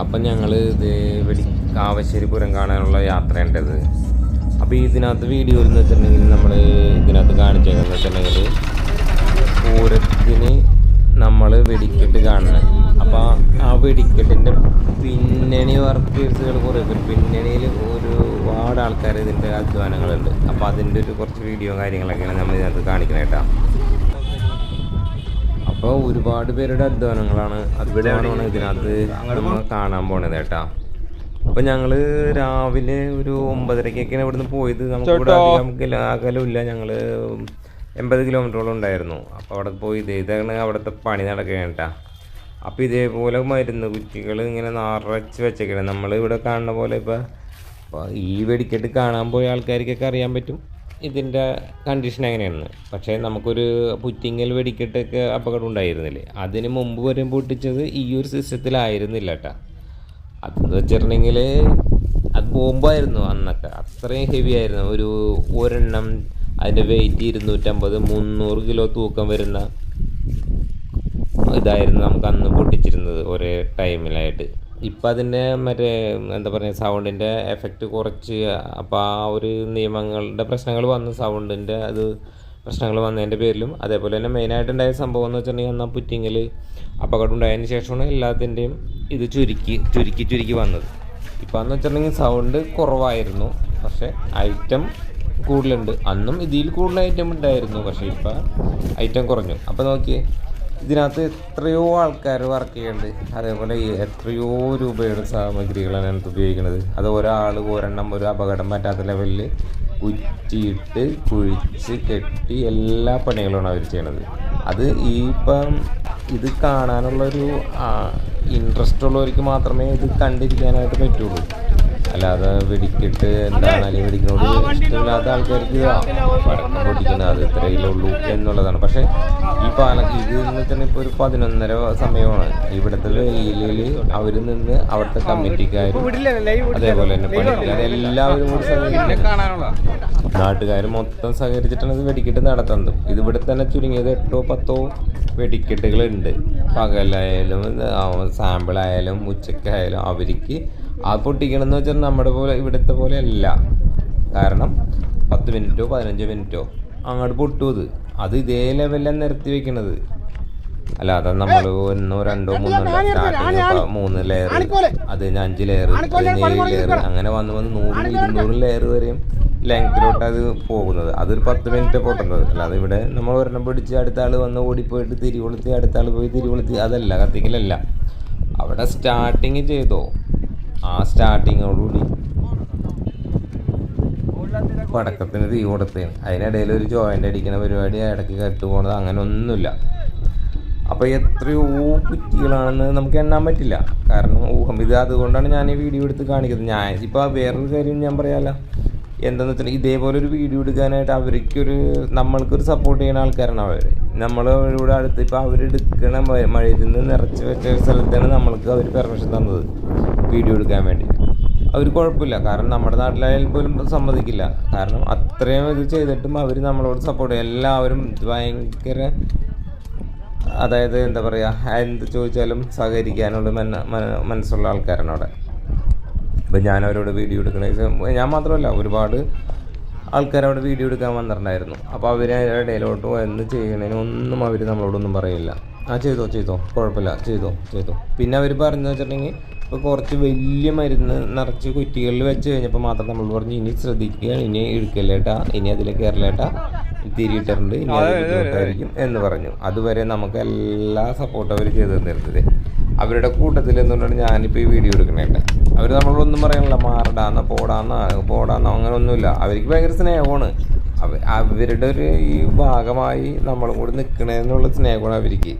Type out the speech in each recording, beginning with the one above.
അപ്പം ഞങ്ങൾ ഇത് വെടി കാവശ്ശേരി പുരം കാണാനുള്ള യാത്രയുണ്ടത് അപ്പോൾ ഇതിനകത്ത് വീഡിയോ എന്ന് വെച്ചിട്ടുണ്ടെങ്കിൽ നമ്മൾ ഇതിനകത്ത് കാണിച്ചേക്കുന്നത് വെച്ചിട്ടുണ്ടെങ്കിൽ പൂരത്തിന് നമ്മൾ വെടിക്കെട്ട് കാണണം അപ്പോൾ ആ വെടിക്കെട്ടിന്റെ പിന്നണി വർക്കേഴ്സുകൾ കുറേ പേര്. പിന്നണിയിൽ ഒരുപാട് ആൾക്കാർ ഇതിന്റെ അധ്വാനങ്ങളുണ്ട്. അപ്പോൾ അതിന്റെ ഒരു കുറച്ച് വീഡിയോ കാര്യങ്ങളൊക്കെയാണ് നമ്മൾ ഇതിനകത്ത് കാണിക്കുന്നത് കേട്ടോ. അപ്പോൾ ഒരുപാട് പേരുടെ അധ്വാനങ്ങളാണ് അധ്വാനമാണ് ഇതിനകത്ത് നമ്മൾ കാണാൻ പോണത് കേട്ടാ. അപ്പൊ ഞങ്ങൾ രാവിലെ ഒരു ഒമ്പതരക്കൊക്കെയാണ് ഇവിടുന്ന് പോയത്. നമുക്ക് ഇവിടെ അധികം അകലമില്ല. ഞങ്ങൾ എൺപത് കിലോമീറ്ററോളം ഉണ്ടായിരുന്നു. അപ്പോൾ അവിടെ പോയി ഇത് ഇതാണ് അവിടുത്തെ പണി നടക്കുകയാണ് അപ്പൊ അപ്പോൾ ഇതേപോലെ മരുന്ന് കുറ്റികൾ ഇങ്ങനെ നിറച്ച് വെച്ചേക്കണം. നമ്മൾ ഇവിടെ കാണുന്ന പോലെ ഇപ്പോൾ ഈ വെടിക്കെട്ട് കാണാൻ പോയ ആൾക്കാർക്കൊക്കെ അറിയാൻ പറ്റും. ഇതിന്റെ കണ്ടീഷൻ എങ്ങനെയാണ്? പക്ഷേ നമുക്കൊരു പുറ്റിങ്ങൽ വെടിക്കെട്ടൊക്കെ അപകടം ഉണ്ടായിരുന്നില്ലേ അതിന് മുമ്പ് വരെ പൊട്ടിച്ചത് ഈ ഒരു സിസ്റ്റത്തിലായിരുന്നില്ല കേട്ടോ അതെന്ന് വെച്ചിട്ടുണ്ടെങ്കിൽ അത് ബോംബായിരുന്നു അന്നൊക്കെ. അത്രയും ഹെവി ആയിരുന്നു. ഒരു ഒരെണ്ണം അതിന്റെ വെയിറ്റ് ഇരുന്നൂറ്റമ്പത് മുന്നൂറ് കിലോ തൂക്കം വരുന്ന ഇതായിരുന്നു നമുക്ക് അന്ന് പൊട്ടിച്ചിരുന്നത് ഒരേ ടൈമിലായിട്ട് ഇപ്പം അതിന്റെ മറ്റേ എന്താ പറയുക സൗണ്ടിന്റെ എഫക്റ്റ് കുറച്ച് അപ്പോൾ ആ ഒരു നിയമങ്ങളുടെ പ്രശ്നങ്ങൾ വന്നു. സൗണ്ടിന്റെ അത് പ്രശ്നങ്ങൾ വന്നതിന്റെ പേരിലും അതേപോലെ തന്നെ മെയിനായിട്ടുണ്ടായ സംഭവം എന്ന് വെച്ചിട്ടുണ്ടെങ്കിൽ എന്നാൽ പുറ്റിങ്ങൽ അപകടം ഉണ്ടായതിന് ശേഷമാണ് എല്ലാത്തിന്റെയും ഇത് ചുരുക്കി ചുരുക്കി ചുരുക്കി വന്നത്. ഇപ്പം എന്ന് വെച്ചിട്ടുണ്ടെങ്കിൽ സൗണ്ട് കുറവായിരുന്നു. പക്ഷേ ഐറ്റം കൂടുതലുണ്ട്. അന്നും ഇതിൽ കൂടുതൽ ഐറ്റം ഉണ്ടായിരുന്നു. പക്ഷേ ഇപ്പം ഐറ്റം കുറഞ്ഞു. അപ്പോൾ നോക്കിയേ ഇതിനകത്ത് എത്രയോ ആൾക്കാർ വർക്ക് ചെയ്യുന്നുണ്ട്. അതേപോലെ എത്രയോ രൂപയുടെ സാമഗ്രികളാണ് അതിനകത്ത് ഉപയോഗിക്കുന്നത്. അത് ഒരാൾ ഒരെണ്ണം ഒരു അപകടം പറ്റാത്ത ലെവലിൽ കുറ്റിയിട്ട് കുഴിച്ച് കെട്ടി എല്ലാ പണികളുമാണ് അവർ ചെയ്യണത്. അത് ഈ ഇപ്പം ഇത് കാണാനുള്ളൊരു ഇൻട്രസ്റ്റ് ഉള്ളവർക്ക് മാത്രമേ ഇത് കണ്ടിരിക്കാനായിട്ട് പറ്റുള്ളൂ. അല്ലാതെ വെടിക്കിട്ട് എന്താണ് അല്ലെങ്കിൽ വെടിക്കിനോട് ഇഷ്ടമില്ലാത്ത ആൾക്കാർക്ക് പടക്കം പൊട്ടിക്കുന്നത് അത് ഇത്രയേ ഉള്ളൂ എന്നുള്ളതാണ്. പക്ഷേ ഈ പാല ഇത് എന്ന് തന്നെ ഇപ്പോൾ ഒരു പതിനൊന്നര സമയമാണ്. ഇവിടുത്തെ വെയിലിൽ അവർ നിന്ന് അവിടുത്തെ കമ്മിറ്റിക്കാരും അതേപോലെ തന്നെ പണിക്കാർ എല്ലാവരും കൂടി സഹകരിക്കുന്നത് നാട്ടുകാർ മൊത്തം സഹകരിച്ചിട്ടാണ് ഇത് വെടിക്കെട്ട് നടത്തുന്നത്. ഇത് ഇവിടെ തന്നെ ചുരുങ്ങിയത് എട്ടോ പത്തോ വെടിക്കെട്ടുകളുണ്ട്. പകലായാലും സാമ്പിളായാലും ഉച്ചക്കായാലും അവർക്ക് ആ പൊട്ടിക്കണമെന്ന് വെച്ചാൽ നമ്മുടെ പോലെ ഇവിടുത്തെ പോലെ അല്ല. കാരണം പത്ത് മിനിറ്റോ പതിനഞ്ചോ മിനിറ്റോ അങ്ങോട്ട് പൊട്ടും അത്. അത് ഇതേ ലെവലിലാണ് നിരത്തി വെക്കണത്. അല്ലാതെ നമ്മൾ ഒന്നോ രണ്ടോ മൂന്നോ സ്റ്റാർട്ടിങ് മൂന്ന് ലെയർ അത് കഴിഞ്ഞ് അഞ്ച് ലെയർ ഏഴ് ലെയർ അങ്ങനെ വന്ന് വന്ന് നൂറും ഇരുന്നൂറും ലെയർ വരെയും ലെങ്ത്തിലോട്ട് അത് പോകുന്നത്. അതൊരു പത്ത് മിനിറ്റ് പൊട്ടുന്നത്. അല്ലാതെ ഇവിടെ നമ്മൾ ഒരെണ്ണം പിടിച്ച് അടുത്ത ആൾ വന്ന് ഓടിപ്പോയിട്ട് തിരി കൊളുത്തി അടുത്ത ആൾ പോയി തിരി കൊളുത്തി അതല്ല കത്തിക്കലല്ല. അവിടെ സ്റ്റാർട്ടിങ് ചെയ്തോ? ആ സ്റ്റാർട്ടിങ്ങോടുകൂടി പടക്കത്തിന് തീ കൊടുത്തേന്. അതിനിടയിൽ ഒരു ജോയിന്റ് അടിക്കുന്ന പരിപാടി ഇടയ്ക്ക് കട്ട് പോണത് അങ്ങനെ ഒന്നുമില്ല അപ്പോൾ എത്രയോ കുറ്റികളാണെന്ന് നമുക്ക് എണ്ണാൻ പറ്റില്ല. കാരണം ഊഹം. ഇത് അതുകൊണ്ടാണ് ഞാൻ ഈ വീഡിയോ എടുത്ത് കാണിക്കുന്നത്. ഞാൻ ഇപ്പോൾ വേറൊരു കാര്യം ഞാൻ പറയാമല്ലോ എന്താണെന്ന് വെച്ചാൽ ഇതേപോലെ ഒരു വീഡിയോ എടുക്കാനായിട്ട് അവർക്കൊരു നമ്മൾക്കൊരു സപ്പോർട്ട് ചെയ്യുന്ന ആൾക്കാരാണ് അവർ നമ്മൾ ഇവിടെ അടുത്ത് ഇപ്പോൾ അവരെടുക്കണ നിന്ന് നിറച്ച് വെച്ച സ്ഥലത്താണ് നമ്മൾക്ക് അവർ പെർമിഷൻ തന്നത്. വീഡിയോ എടുക്കാൻ വേണ്ടി. അവർ കുഴപ്പമില്ല. കാരണം നമ്മുടെ നാട്ടിലായാലും പോലും സമ്മതിക്കില്ല. കാരണം അത്രയും ഇത് ചെയ്തിട്ടും അവർ നമ്മളോട് സപ്പോർട്ട് ചെയ്യും എല്ലാവരും ഭയങ്കര അതായത് എന്താ പറയുക എന്ത് ചോദിച്ചാലും സഹകരിക്കാനുള്ള മന മന- മനസ്സുള്ള ആൾക്കാരാണ് അവിടെ. ഇപ്പം ഞാൻ അവരോട് വീഡിയോ എടുക്കണ ഞാൻ മാത്രമല്ല ഒരുപാട് ആൾക്കാർ അവിടെ വീഡിയോ എടുക്കാൻ വന്നിട്ടുണ്ടായിരുന്നു. അപ്പോൾ അവർ ഇടയിലോട്ട് എന്ത് ചെയ്യണേനും ഒന്നും അവർ നമ്മളോടൊന്നും പറയില്ല. ആ ചെയ്തോ ചെയ്തോ കുഴപ്പമില്ല ചെയ്തോ ചെയ്തോ. പിന്നെ അവർ പറഞ്ഞു വെച്ചിട്ടുണ്ടെങ്കിൽ ഇപ്പോൾ കുറച്ച് വലിയ മരുന്ന് നിറച്ച് കുറ്റികളിൽ വെച്ച് കഴിഞ്ഞപ്പോൾ മാത്രം നമ്മൾ പറഞ്ഞു ഇനി ശ്രദ്ധിക്കുക ഇനി എടുക്കല്ലേട്ടാ ഇനി അതിൽ കയറലേട്ട തിരിയിട്ടുണ്ട് ഇനി അത് എന്ന് പറഞ്ഞു. അതുവരെ നമുക്ക് എല്ലാ സപ്പോർട്ടും അവർ ചെയ്തു തന്നിരുന്നത്. അവരുടെ കൂട്ടത്തിൽ എന്നുകൊണ്ടാണ് ഞാനിപ്പോൾ ഈ വീഡിയോ എടുക്കണേട്ടെ അവർ നമ്മളൊന്നും പറയാനില്ല മാറടാന്ന പോടാന്ന പോടാന്ന അങ്ങനെ ഒന്നുമില്ല അവർക്ക് ഭയങ്കര സ്നേഹമാണ്. അവ അവരുടെ ഒരു ഈ ഭാഗമായി നമ്മളും കൂടി നിൽക്കണേന്നുള്ള സ്നേഹമാണ് അവർക്ക്.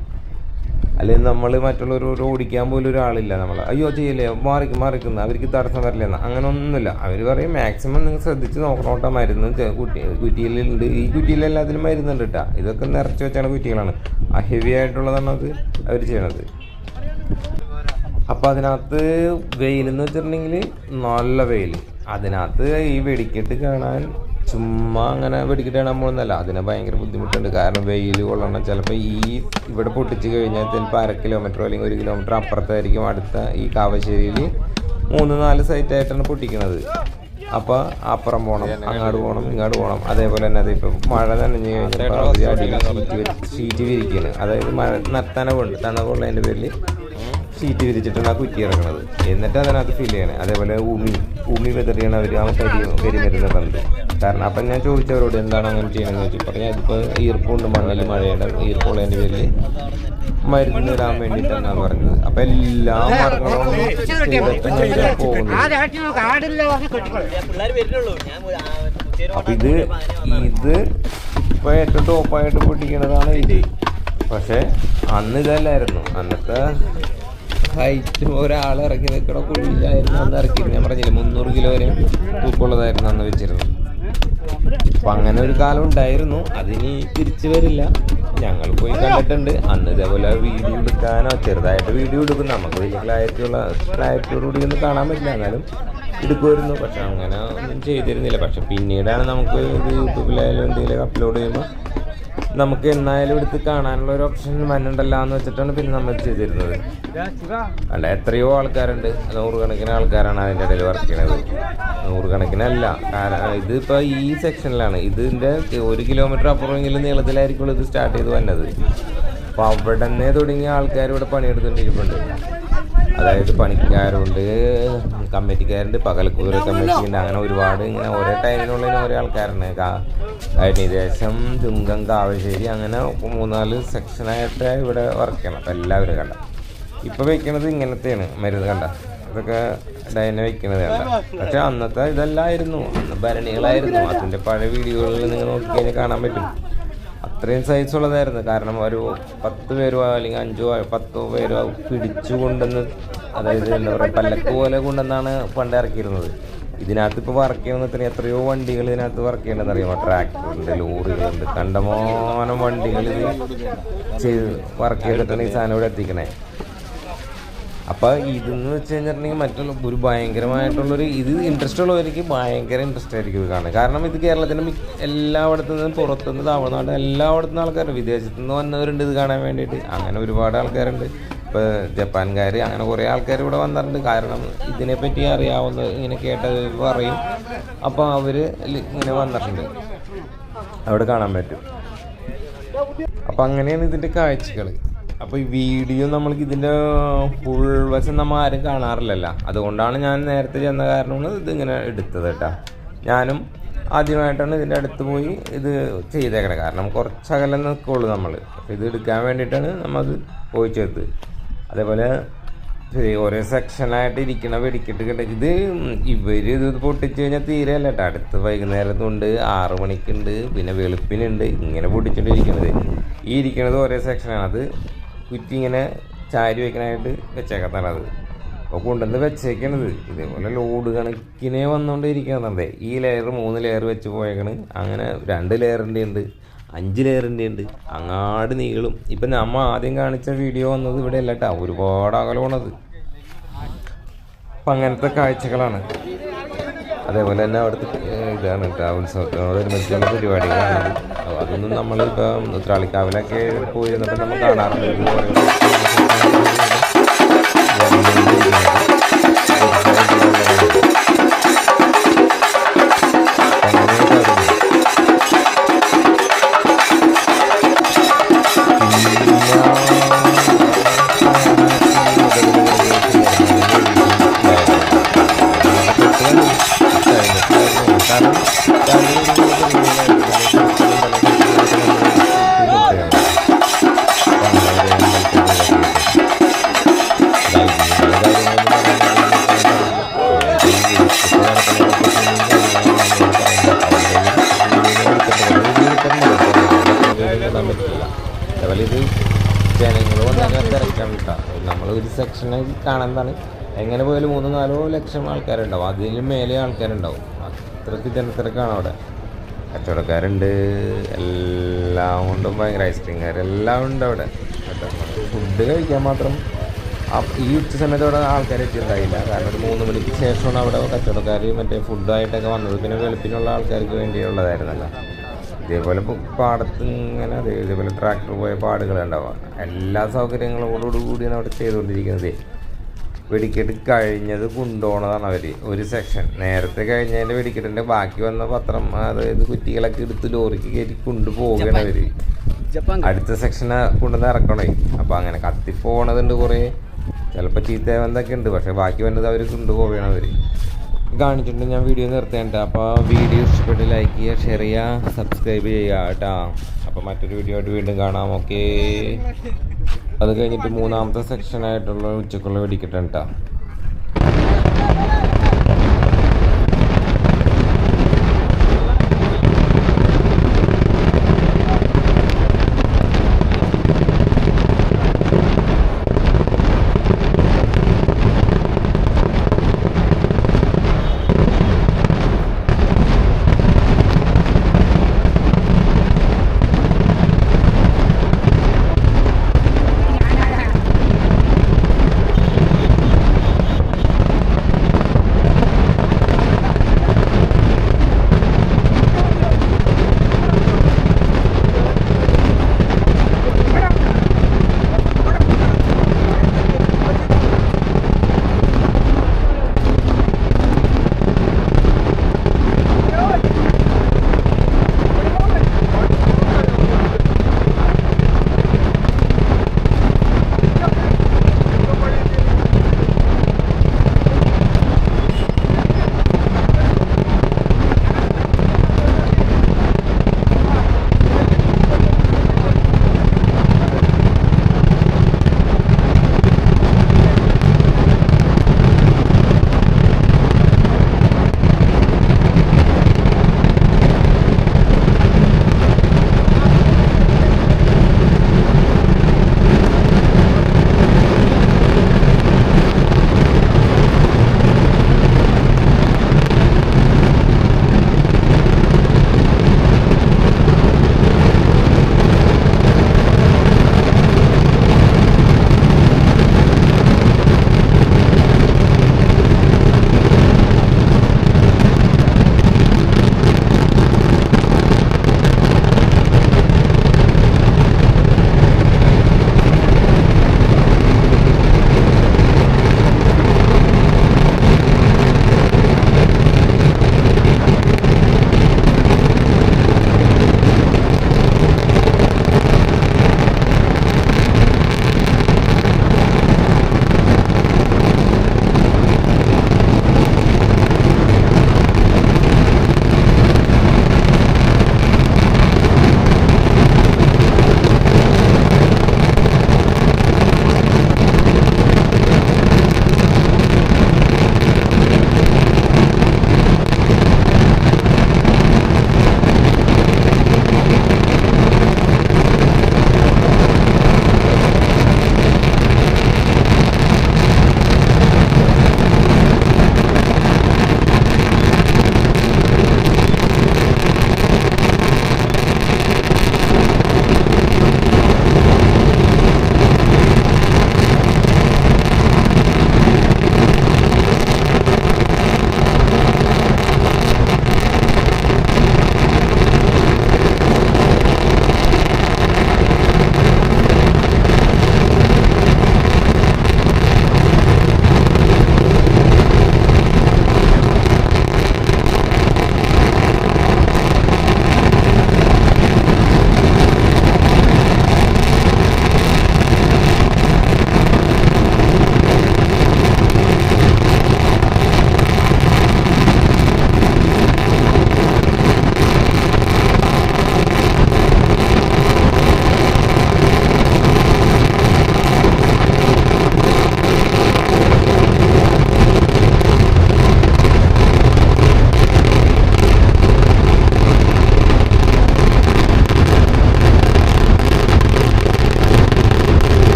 അല്ലെങ്കിൽ നമ്മൾ മറ്റുള്ളവരോട് ഓടിക്കാൻ പോലും ഒരാളില്ല നമ്മൾ അയ്യോ ചെയ്യില്ലേ? മാറിക്കും മാറിക്കുന്നു അവർക്ക് തടസ്സം വരില്ലെന്ന് അങ്ങനെ ഒന്നുമില്ല അവർ പറയും മാക്സിമം നിങ്ങൾ ശ്രദ്ധിച്ച് നോക്കണോട്ടാ മരുന്ന് കുട്ടി കുറ്റി കുറ്റിയിലുണ്ട്. ഈ കുറ്റിയിൽ എല്ലാത്തിലും മരുന്നുണ്ട് കേട്ടോ ഇതൊക്കെ നിറച്ച് വെച്ചാണ് കുറ്റികളാണ്. ആ ഹെവി ആയിട്ടുള്ളതാണ് അത് അവർ ചെയ്യണത്. അപ്പോൾ അതിനകത്ത് വെയിൽ എന്ന് വെച്ചിട്ടുണ്ടെങ്കിൽ നല്ല വെയിൽ അതിനകത്ത് ഈ വെടിക്കെട്ട് കാണാൻ ചുമ്മാ അങ്ങനെ വെടിക്കെട്ട് കാണാൻ പോകുന്നതല്ല അതിന് ഭയങ്കര ബുദ്ധിമുട്ടുണ്ട്. കാരണം വെയിൽ കൊള്ളണം. ചിലപ്പോൾ ഈ ഇവിടെ പൊട്ടിച്ച് കഴിഞ്ഞാൽ ചിലപ്പോൾ അര കിലോമീറ്റർ അല്ലെങ്കിൽ ഒരു കിലോമീറ്റർ അപ്പുറത്തായിരിക്കും അടുത്ത ഈ കാവശ്ശേരിയിൽ മൂന്ന് നാല് സൈറ്റായിട്ടാണ് പൊട്ടിക്കുന്നത് അപ്പോൾ അപ്പുറം പോകണം അങ്ങോട്ട് പോകണം ഇങ്ങോട്ട് പോകണം അതേപോലെ തന്നെ അതിപ്പോൾ മഴ നനഞ്ഞ് അടിയിൽ ഷീറ്റ് വിരിക്കുന്നത് അതായത് മഴ തണവുണ്ട്. തണവുള്ളതിന്റെ പേരിൽ ഷീറ്റ് വിരിച്ചിട്ടാണ് ആ കുറ്റി ഇറങ്ങുന്നത് എന്നിട്ട് അതിനകത്ത് ഫില്ല് ചെയ്യണേ. അതേപോലെ ഉമി ഉമി വെതറിയാണ് അവർ ആ കരി കരിമരുന്ന് കാരണം അപ്പം ഞാൻ ചോദിച്ചവരോട് എന്താണ് അങ്ങനെ ചെയ്യണമെന്ന് ചോദിച്ചു. പറഞ്ഞാൽ ഇതിപ്പോൾ ഈർപ്പുണ്ട് മണ്ണിൽ മഴയുടെ ഈർപ്പുള്ളതിന്റെ പേരിൽ മരുന്ന് ഇടാൻ വേണ്ടിയിട്ടാണ് പറഞ്ഞത്. അപ്പം എല്ലാ മരങ്ങളും അപ്പം ഇത് ഇത് ഇപ്പൊ ഏറ്റവും ടോപ്പായിട്ട് പൊട്ടിക്കണതാണ് ഇത്. പക്ഷേ അന്ന് ഇതല്ലായിരുന്നു. അന്നത്തെ ഹൈറ്റ് ഒരാൾ ഇറക്കി നിൽക്കണ കുഴിയിലായിരുന്നു അന്ന് ഇറക്കിയിരുന്നു ഞാൻ പറഞ്ഞില്ല മുന്നൂറ് കിലോ വരെ തൂക്കമുള്ളതായിരുന്നു അന്ന് വെച്ചിരുന്നത്. അപ്പം അങ്ങനെ ഒരു കാലം ഉണ്ടായിരുന്നു. അതിനി തിരിച്ചു വരില്ല. ഞങ്ങൾ പോയി കണ്ടിട്ടുണ്ട്. അന്ന് ഇതേപോലെ വീഡിയോ എടുക്കാനോ ചെറുതായിട്ട് വീഡിയോ എടുക്കും. നമുക്ക് വലിയ ക്ലാരിറ്റിയുള്ള ക്ലാരിറ്റിയോടുകൂടി ഒന്നും കാണാൻ പറ്റില്ല. എന്നാലും എടുക്കുമായിരുന്നു. പക്ഷെ അങ്ങനെ ഒന്നും ചെയ്തിരുന്നില്ല. പക്ഷെ പിന്നീടാണ് നമുക്ക് ഇത് യൂട്യൂബിലായാലും എന്തെങ്കിലും അപ്ലോഡ് ചെയ്യുമ്പോൾ നമുക്ക് എന്നായാലും എടുത്ത് കാണാനുള്ള ഒരു ഓപ്ഷൻ വന്നിട്ടല്ല എന്ന് വെച്ചിട്ടാണ് പിന്നെ നമ്മൾ ചെയ്തിരുന്നത്. അല്ല എത്രയോ ആൾക്കാരുണ്ട്. നൂറുകണക്കിന് ആൾക്കാരാണ് അതിന്റെ ഇടയിൽ വർക്ക് ചെയ്യണത്. നൂറുകണക്കിനല്ല. കാരണം ഇതിപ്പോൾ ഈ സെക്ഷനിലാണ് ഇതിന്റെ ഒരു കിലോമീറ്റർ അപ്പുറമെങ്കിലും നീളത്തിലായിരിക്കുള്ളൂ ഇത് സ്റ്റാർട്ട് ചെയ്ത് വന്നത്. അപ്പോൾ അവിടെ തന്നെ തുടങ്ങിയ ആൾക്കാർ ഇവിടെ പണിയെടുത്തുകൊണ്ടിരിപ്പുണ്ട്. അതായത് പണിക്കാരുണ്ട് കമ്മിറ്റിക്കാരുണ്ട് കമ്മിറ്റി ഉണ്ട് അങ്ങനെ ഒരുപാട് ഇങ്ങനെ ഓരോ ടൈമിനുള്ളതിന് ഓരോ ആൾക്കാരുണ്ട്. കഴിഞ്ഞദേശം ചുങ്കം കാവശ്ശേരി അങ്ങനെ മൂന്നാൽ സെക്ഷനായിട്ട് ഇവിടെ വർക്ക് ചെയ്യണം. അപ്പം എല്ലാവരും കണ്ട. ഇപ്പം വെക്കണത് ഇങ്ങനത്തെയാണ്. മരുന്ന് കണ്ട. ഇതൊക്കെ ഡൈന വെക്കണത് കണ്ട. പക്ഷെ അന്നത്തെ ഇതല്ലായിരുന്നു. അന്ന് ഭരണികളായിരുന്നു. അതിന്റെ പഴയ വീഡിയോകളിൽ നിങ്ങൾ നോക്കിക്കഴിഞ്ഞാൽ കാണാൻ പറ്റും. അത്രയും സൈസ് ഉള്ളതായിരുന്നു. കാരണം ഒരു പത്ത് പേരോ അല്ലെങ്കിൽ അഞ്ചോ പത്തോ പേരോ പിടിച്ചു കൊണ്ടുവന്ന് അതായത് എന്താ പറയുക പല്ലക്ക് പോലെ കൊണ്ടുവന്നാണ് പണ്ട് ഇറക്കിയിരുന്നത്. ഇതിനകത്ത് ഇപ്പോൾ വർക്ക് ചെയ്യുന്നതിന് എത്രയോ വണ്ടികൾ ഇതിനകത്ത് വർക്ക് ചെയ്യണമെന്ന് അറിയാമോ? ട്രാക്ടറുണ്ട് ലോറികളുണ്ട്. കണ്ടമാനം വണ്ടികൾ ചെയ്ത് വർക്ക് ചെയ്തിട്ടാണ് ഈ സാധനം ഇവിടെ എത്തിക്കണേ. അപ്പൊ ഇതെന്ന് വെച്ച് കഴിഞ്ഞിട്ടുണ്ടെങ്കിൽ മറ്റുള്ള ഒരു ഭയങ്കരമായിട്ടുള്ളൊരു ഇത് ഇൻട്രസ്റ്റ് ഉള്ളവർക്ക് ഭയങ്കര ഇൻട്രസ്റ്റ് ആയിരിക്കും ഇത് കാണാൻ. കാരണം ഇത് കേരളത്തിന്റെ മിക്ക എല്ലായിടത്തു നിന്നും പുറത്തുനിന്ന് തമിഴ്നാട് എല്ലായിടത്തു നിന്ന് ആൾക്കാരുണ്ട്. വിദേശത്തു നിന്ന് വന്നവരുണ്ട് ഇത് കാണാൻ വേണ്ടിയിട്ട്. അങ്ങനെ ഒരുപാട് ആൾക്കാരുണ്ട്. ഇപ്പോൾ ജപ്പാൻകാർ അങ്ങനെ കുറേ ആൾക്കാർ ഇവിടെ വന്നിട്ടുണ്ട്. കാരണം ഇതിനെപ്പറ്റി അറിയാവുന്ന ഇങ്ങനെ കേട്ടത് പറയും. അപ്പോൾ അവർ ഇങ്ങനെ വന്നിട്ടുണ്ട്. അവിടെ കാണാൻ പറ്റും. അപ്പം അങ്ങനെയാണ് ഇതിന്റെ കാഴ്ചകൾ അപ്പോൾ ഈ വീഡിയോ നമ്മൾക്ക് ഇതിന്റെ ഫുൾ വശം നമ്മൾ ആരും കാണാറില്ലല്ലോ. അതുകൊണ്ടാണ് ഞാൻ നേരത്തെ ചെന്ന കാരണമാണ് ഇതിങ്ങനെ എടുത്തത് കേട്ടോ. ഞാനും ആദ്യമായിട്ടാണ് ഇതിന്റെ അടുത്ത് പോയി ഇത് ചെയ്തേക്കണേ. കാരണം കുറച്ച് അകലെ നിൽക്കുള്ളൂ നമ്മൾ അപ്പോൾ ഇത് എടുക്കാൻ വേണ്ടിയിട്ടാണ് നമ്മളത് പോയി ചേർത്ത് അതേപോലെ ഓരോ സെക്ഷനായിട്ട് ഇരിക്കണ വെടിക്കെട്ട് കിട്ടും. ഇത് ഇവർ ഇത് പൊട്ടിച്ച് കഴിഞ്ഞാൽ തീരെ അല്ല കേട്ടോ. അടുത്ത് വൈകുന്നേരത്തുണ്ട് ആറു മണിക്കുണ്ട് പിന്നെ വെളുപ്പിനുണ്ട് ഇങ്ങനെ പൊട്ടിച്ചോണ്ടിരിക്കണത്. ഈ ഇരിക്കണത് ഓരോ സെക്ഷനാണ് അത് കുറ്റി ഇങ്ങനെ ചാരി വെക്കാനായിട്ട് വെച്ചേക്കത്താണ് അത് അപ്പോൾ കൊണ്ടുവന്ന് വെച്ചേക്കണത്. ഇതേപോലെ ലോഡ് കണക്കിനെ വന്നുകൊണ്ടിരിക്കുന്നതേ ഈ ലെയർ മൂന്ന് ലെയർ വെച്ച് പോയേക്കണ്. അങ്ങനെ രണ്ട് ലെയറിന്റെ ഉണ്ട് അഞ്ച് ലെയറിന്റെ ഉണ്ട് അങ്ങാട് നീളും. ഇപ്പം നമ്മൾ ആദ്യം കാണിച്ച വീഡിയോ വന്നത് ഇവിടെ അല്ല കേട്ടോ ഒരുപാട് അകലമാണത് അപ്പം അങ്ങനത്തെ കാഴ്ചകളാണ്. അതേപോലെ തന്നെ അവിടുത്തെ ഇതാണ് കേട്ടോ ഉത്സവത്തിനോടനുബന്ധിച്ചുള്ള പരിപാടികളാണ്. അതൊന്നും നമ്മളിപ്പം ഉത്രാളിക്കാവിലൊക്കെ പോയിരുന്നപ്പോൾ നമ്മൾ കാണാറുണ്ട്. ജനങ്ങൾ വന്നാൽ തിരക്കാൻ കേട്ടോ നമ്മൾ ഒരു സെക്ഷനെ കാണുന്നതാണ് എങ്ങനെ പോയാലും മൂന്നോ നാലോ ലക്ഷം ആൾക്കാരുണ്ടാവും. അതിലും മേലെ ആൾക്കാരുണ്ടാവും. അത്രയ്ക്ക് ജനത്തിരക്കാണ് അവിടെ. കച്ചവടക്കാരുണ്ട്. എല്ലാം കൊണ്ടും ഭയങ്കര ഐസ്ക്രീംകാരെല്ലാം ഉണ്ട് അവിടെ. ഫുഡ് കഴിക്കാൻ മാത്രം. ഈ ഉച്ച സമയത്ത് അവിടെ ആൾക്കാർ എത്തിയിട്ടുണ്ടായില്ല. കാരണം ഒരു മൂന്ന് മണിക്ക് ശേഷമാണ് അവിടെ കച്ചവടക്കാർ മറ്റേ ഫുഡായിട്ടൊക്കെ വന്നത്. പിന്നെ വെളുപ്പിനുള്ള ആൾക്കാർക്ക് വേണ്ടിയുള്ളതായിരുന്നല്ലോ. ഇതേപോലെ പാടത്ത് ഇങ്ങനെ അതെ ഇതേപോലെ ട്രാക്ടർ പോയ പാടുകൾ ഉണ്ടാവുക എല്ലാ സൗകര്യങ്ങളോടുകൂടിയാണ് അവിടെ ചെയ്തുകൊണ്ടിരിക്കുന്നത്. വെടിക്കെട്ട് കഴിഞ്ഞത് കൊണ്ടുപോകണതാണ് അവർ ഒരു സെക്ഷൻ നേരത്തെ കഴിഞ്ഞതിന്റെ വെടിക്കെട്ടിന്റെ ബാക്കി വന്ന പത്രം അതായത് കുറ്റികളൊക്കെ എടുത്ത് ലോറിക്ക് കയറ്റി കൊണ്ടുപോവുകയാണ് അവർ അടുത്ത സെക്ഷനെ കൊണ്ടുവന്ന് ഇറക്കണേ. അപ്പോൾ അങ്ങനെ കത്തിപ്പോണതുണ്ട് കുറേ. ചിലപ്പോൾ ചീത്തയാവന്തൊക്കെ ഉണ്ട് പക്ഷേ ബാക്കി വന്നത് അവർ കൊണ്ടുപോവുകയാണ് അവർ കാണിച്ചിട്ടുണ്ട്. ഞാൻ വീഡിയോ നിർത്തേണ്ട അപ്പോൾ വീഡിയോ ഇഷ്ടപ്പെട്ട് ലൈക്ക് ചെയ്യുക ഷെയർ ചെയ്യുക സബ്സ്ക്രൈബ് ചെയ്യുക കേട്ടോ അപ്പോൾ മറ്റൊരു വീഡിയോ ആയിട്ട് വീണ്ടും കാണാം. ഓക്കേ അത് കഴിഞ്ഞിട്ട് മൂന്നാമത്തെ സെക്ഷനായിട്ടുള്ള ഉച്ചക്കുള്ള വെടിക്കെട്ടാണ് കേട്ടോ